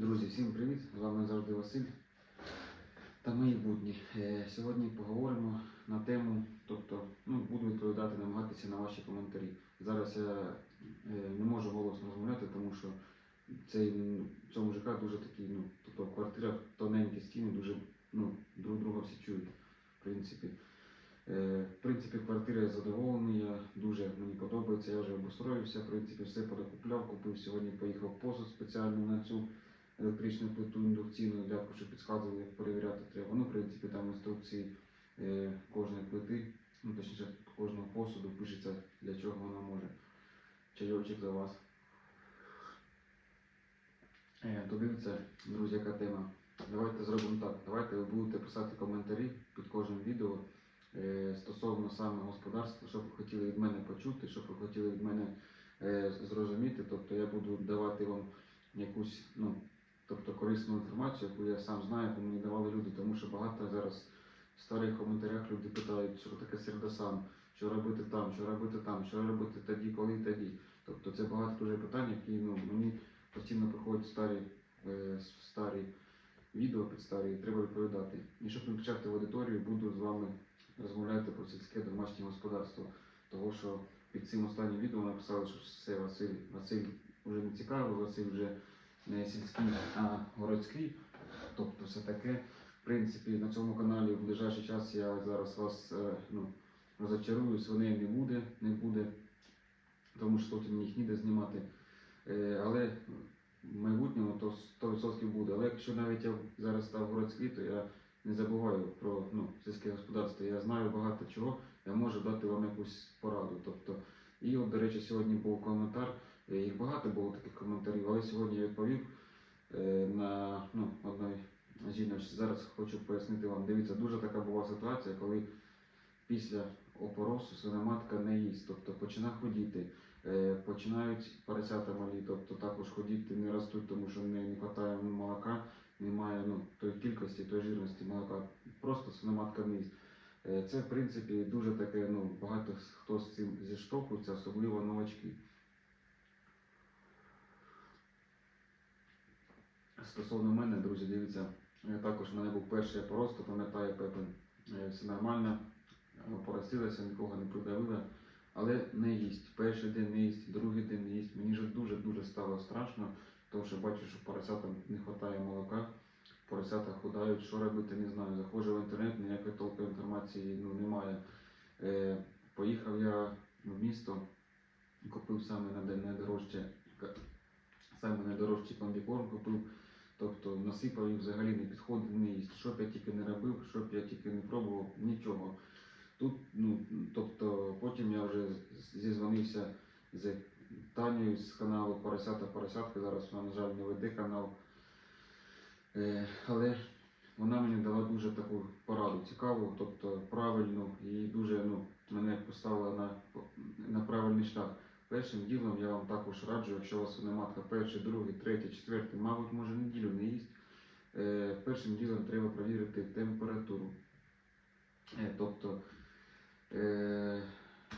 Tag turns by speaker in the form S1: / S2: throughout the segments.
S1: Друзі, всім привіт! З вами завжди Василь та мої будні. Е, Сьогодні поговоримо на тему, тобто ну, буду відповідати, намагатися на ваші коментарі. Зараз я е, не можу голосно розмовляти, тому що цей, м, в цьому ЖК дуже такі, ну, тобто в тоненькі стіни, дуже ну, друг друга всі чують, в принципі. Е, В принципі, квартира я задоволений, я дуже мені подобається, я вже обустроївся, в принципі, все перекупляв, купив сьогодні, поїхав посуд спеціально на цю електричну плиту індукційну, дякую, що підказували, як перевіряти треба. Ну, в принципі, там інструкції е, кожної плити, ну, точніше, кожного посуду пишеться, для чого вона може. Чайочок за вас. Е, дивіться, друзі, яка тема. Давайте зробимо так. Давайте ви будете писати коментарі під кожним відео е, стосовно саме господарства, що ви хотіли від мене почути, що ви хотіли від мене е, зрозуміти. Тобто я буду давати вам якусь ну, тобто корисну інформацію, яку я сам знаю, яку мені давали люди, тому що багато зараз в старих коментарях люди питають, що таке сердосан, що робити там, що робити там, що робити тоді, коли тоді. Тобто це багато дуже питань, які ну, мені постійно приходять старі, е, старі відео під старі, треба відповідати. І щоб не почати в аудиторію, буду з вами розмовляти про сільське домашнє господарство. Того, що під цим останнім відео написали, що все Василь, Василь вже не цікавий, Василь вже не сільський, а городський. Тобто все таке. В принципі, на цьому каналі в ближайший час я зараз вас е, ну, розочарую, свиней не буде, не буде, тому що тут їх ніде знімати. Е, Але в майбутньому то 100% буде. Але якщо навіть я зараз став городський, то я не забуваю про ну, сільське господарство. Я знаю багато чого, я можу дати вам якусь пораду. Тобто, і от, до речі, сьогодні був коментар, їх багато було таких коментарів, але сьогодні я відповів е, на ну, одної жіночці. Зараз хочу пояснити вам. Дивіться, дуже така була ситуація, коли після опоросу свиноматка не їсть, тобто починає ходіти. Е, Починають поросята малі, тобто також ходіти не ростуть, тому що не, вистачає молока, немає ну, тої кількості, тої жирності молока. Просто свиноматка не їсть. Е, Це, в принципі, дуже таке, ну, багато хто з цим зіштовхується, особливо новачки. Стосовно мене, друзі, дивіться, е, також в мене був перший опорос, хто пам'ятає Пепен. Е, Все нормально, поросилася, нікого не придавила, але не їсть. Перший день не їсть, другий день не їсть. Мені вже дуже-дуже стало страшно, тому що бачу, що поросятам не вистачає молока, поросята худають, що робити, не знаю. Заходжу в інтернет, ніякої толкової інформації ну, немає. Е, поїхав я в місто, купив саме на день найдорожче, саме найдорожчий комбікорм купив. Тобто насипав їх взагалі не підходить, не їсть. Що б я тільки не робив, що б я тільки не пробував, нічого. Тут, ну, тобто, потім я вже зізвонився з Танею з каналу Поросята Поросятка. Зараз вона, на жаль, не веде канал. Е, але вона мені дала дуже таку пораду цікаву, тобто правильну і дуже ну, мене поставила на, на правильний шлях. Першим ділом я вам також раджу, якщо у вас свиноматка перший, другий, третій, четвертий, мабуть, може неділю не їсть. Е, першим ділом треба перевірити температуру. Е, тобто е,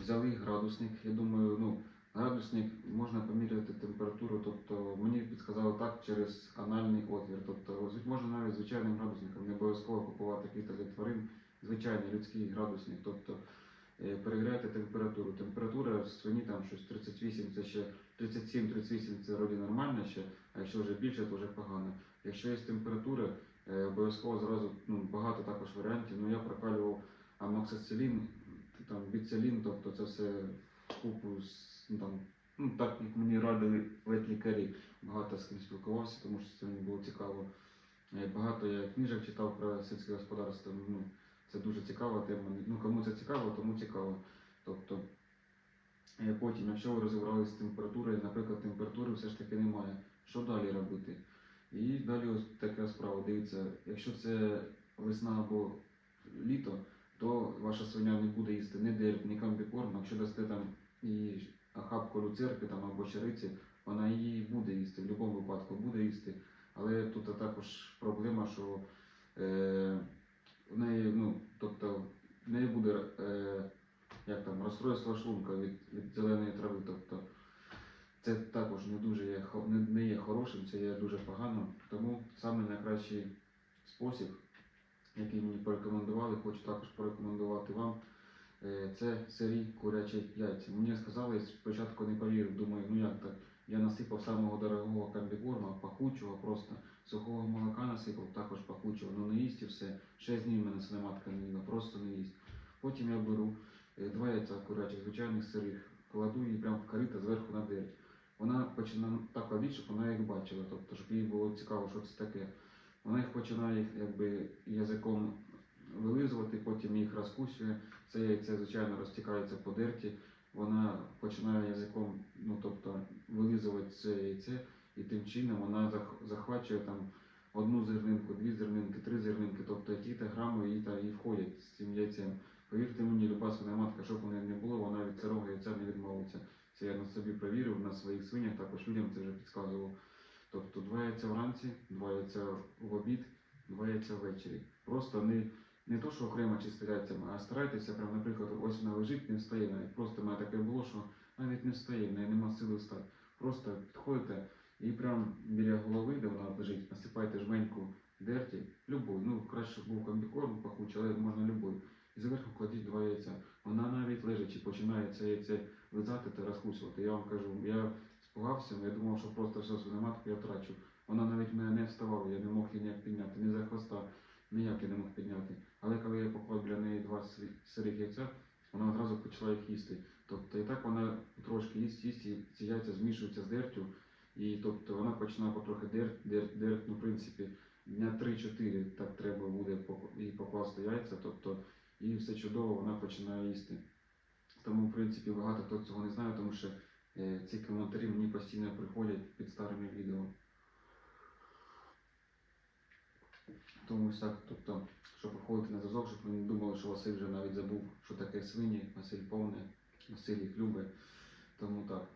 S1: взяли градусник, я думаю, ну, градусник можна поміряти температуру, тобто мені підказали так через анальний отвір. Тобто можна навіть звичайним градусником, не обов'язково купувати для тварин, звичайний людський градусник. Тобто е, перевіряйте температуру. Температура в свині там щось 38, це ще 37-38 це вроді нормально ще, а якщо вже більше, то вже погано. Якщо є температура, е, обов'язково зразу ну, багато також варіантів. Ну я прокалював амоксицилін, там біцилін, тобто це все купу з ну, там, ну так як мені радили ветлікарі. Багато з ким спілкувався, тому що це мені було цікаво. Е, Багато я книжок читав про сільське господарство. Ну, це дуже цікава тема. Ну, кому це цікаво, тому цікаво. Тобто, е, потім, якщо ви розібралися з температурою, наприклад, температури все ж таки немає, що далі робити? І далі ось така справа. Дивіться, якщо це весна або літо, то ваша свиня не буде їсти ні дерт, ні комбікорм. Якщо дасте там і охапку люцерки там, або чариці, вона її буде їсти, в будь-якому випадку буде їсти. Але тут також проблема, що е, в неї, ну, тобто, в неї буде е, як там, розстройство шлунка від, від зеленої трави. Тобто, Це також не дуже є, не, не є хорошим, це є дуже погано. Тому саме найкращий спосіб, який мені порекомендували, хочу також порекомендувати вам. е, Це сирі курячі яйця. Мені сказали, спочатку не повірив, думаю, ну як так? Я насипав самого дорогого комбікорма, пахучого просто, сухого молока насипав, також пахучого, ну не їсть і все. Шесть днів мене свиноматка не їла, просто не їсть. Потім я беру е, два яйця курячих, звичайних сирих, кладу її прямо в корито зверху на дверь. Вона починає так кладіть, щоб вона їх бачила, тобто, щоб їй було цікаво, що це таке. Вона їх починає якби язиком вилизувати, потім їх розкусює. Це яйце, звичайно, розтікається по дерті. Вона починає язиком, ну тобто, вилизувати це яйце, і тим чином вона захвачує там одну зернинку, дві зернинки, три зернинки, тобто які-то грами їй та і входять з цим яйцем. Повірте мені, люба свиноматка, щоб у неї не було, вона від сирого яйця не відмовиться. Це я на собі провірив, на своїх свинях, також людям це вже підказував. Тобто два яйця вранці, два яйця в обід, два яйця ввечері. Просто не, не то, що окремо яйцями, а старайтеся, прям, наприклад, ось вона лежить, не встає навіть. Просто в мене таке було, що навіть не встає, в неї нема сили встати. Просто підходите і прям біля голови, де вона лежить, насипайте жменьку дерті, любой. Ну, краще був комбікорм пахучий, але можна любой. І зверху кладіть два яйця. Вона навіть лежачи починає це яйце лизати та розкусувати. Я вам кажу, я спугався, я думав, що просто все свиноматку я втрачу. Вона навіть мене не вставала, я не мог її ніяк підняти, ні за хвоста, ніяк я не мог підняти. Але коли я поклав для неї два сирих яйця, вона одразу почала їх їсти. Тобто і так вона трошки їсть, їсть, і ці яйця змішуються з дертю, і тобто вона починає потрохи дерть, дерть, дерть, ну, в принципі, дня 3-4 так треба буде їй покласти яйця, тобто і все чудово, вона починає їсти. Тому, в принципі, багато хто цього не знає, тому що е, ці коментарі мені постійно приходять під старими відео. Тому так, тобто, щоб виходити на зв'язок, щоб ви не думали, що Василь вже навіть забув, що таке свині, Василь повне, Василь їх любить. Тому так.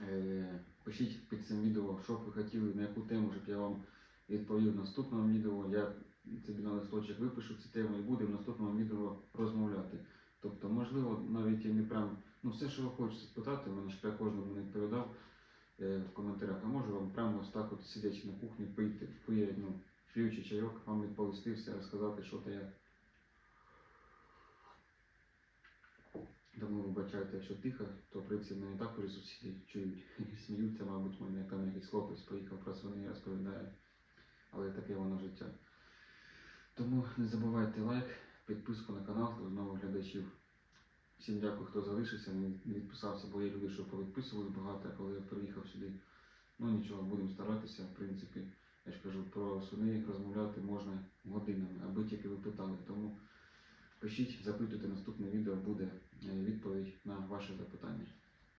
S1: Е, пишіть під цим відео, що б ви хотіли, на яку тему, щоб я вам відповів в наступному відео. Я собі на листочок випишу цю тему і будемо в наступному відео розмовляти. Тобто, можливо, навіть і не прям, ну все, що ви хочете спитати, мене щоб я кожному не відповідав е, в коментарях, а можу вам прямо ось так от сидячи на кухні, пийти, пиє, ну, п'ючи чайок, вам відповісти все, розказати, що то як. Тому вибачайте, якщо тихо, то в принципі мене також сусіди чують і сміються, мабуть, мене там якийсь хлопець поїхав про свині розповідає. Але таке воно життя. Тому не забувайте лайк, підписку на канал для нових глядачів. Всім дякую, хто залишився, не відписався, бо є люди, що повідписували багато, коли я приїхав сюди. Ну нічого, будемо старатися, в принципі. Я ж кажу, про свини розмовляти можна годинами, аби тільки ви питали. Тому Пишіть, запитуйте, наступне відео буде е, відповідь на ваше запитання.